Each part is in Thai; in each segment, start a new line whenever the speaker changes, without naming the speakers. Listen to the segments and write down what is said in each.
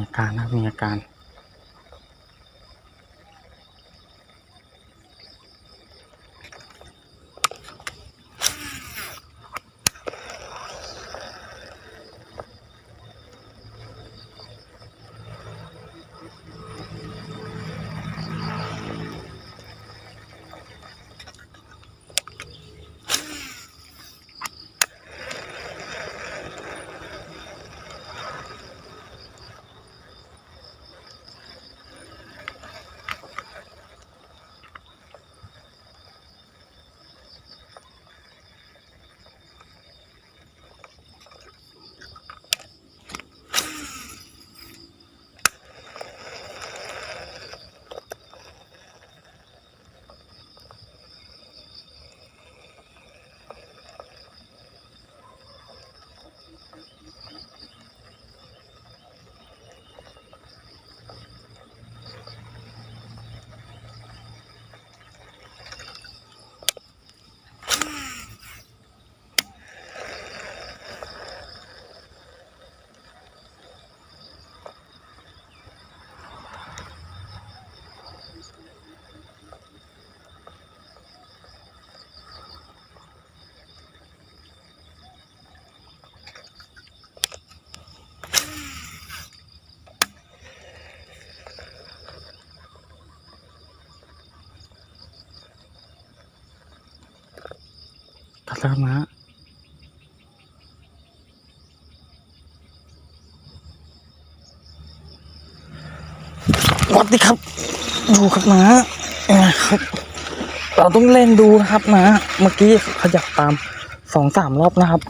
มีอาการนะมีอาการ ตัดแล้วนะสวัสดีครับ ดูครับนะครับเราต้องเล่นดูนะครับนะ เมื่อกี้ขยับตามสองสามรอบนะครับ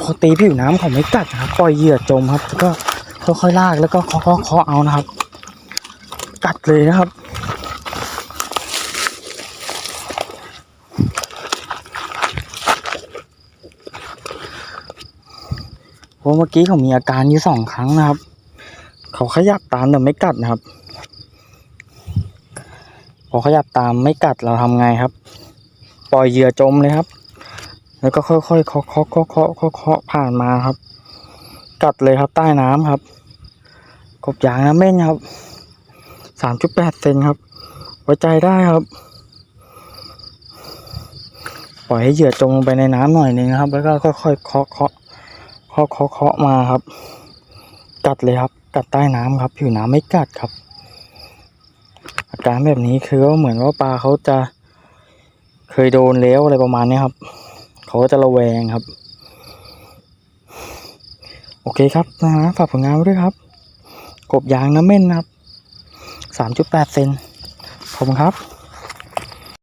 พอตีผิวน้ำเขาไม่กัดนะครับปล่อยเหยื่อจมครับ แล้วก็ค่อยๆลากแล้วก็เคาะๆเอานะครับ กัดเลยนะครับ ราะเมื่อกี้เขามีอาการอยู่สองครั้งนะครับ เขาขยับตามแต่ไม่กัดนะครับ พอขยับตามไม่กัดเราทำไงครับ ปล่อยเหยื่อจมเลยครับ แล้วก็ค่อยๆเคาะเคาะเคาะเคาะเคาะผ่านมาครับ กัดเลยครับใต้น้ำครับ กบยางน้ำเม่นครับสามจุดแปดเซนครับ ไว้ใจได้ครับ ปล่อยให้เหยื่อจมลงไปในน้ำหน่อยหนึงครับ แล้วก็ค่อยๆเคาะเคาะ เคาะเคาะเคาะมาครับ กัดเลยครับ กัดใต้น้ำครับ ผิวน้ำไม่กัดครับ อาการแบบนี้คือว่าเหมือนว่าปลาเขาจะเคยโดนแล้วอะไรประมาณนี้ครับ เขาก็จะระแวงครับ โอเคครับนะฮะฝากผลงานไว้ด้วยครับ กบยางน้ำเม่นนะครับสามจุดแปดเซนขอบคุณครับ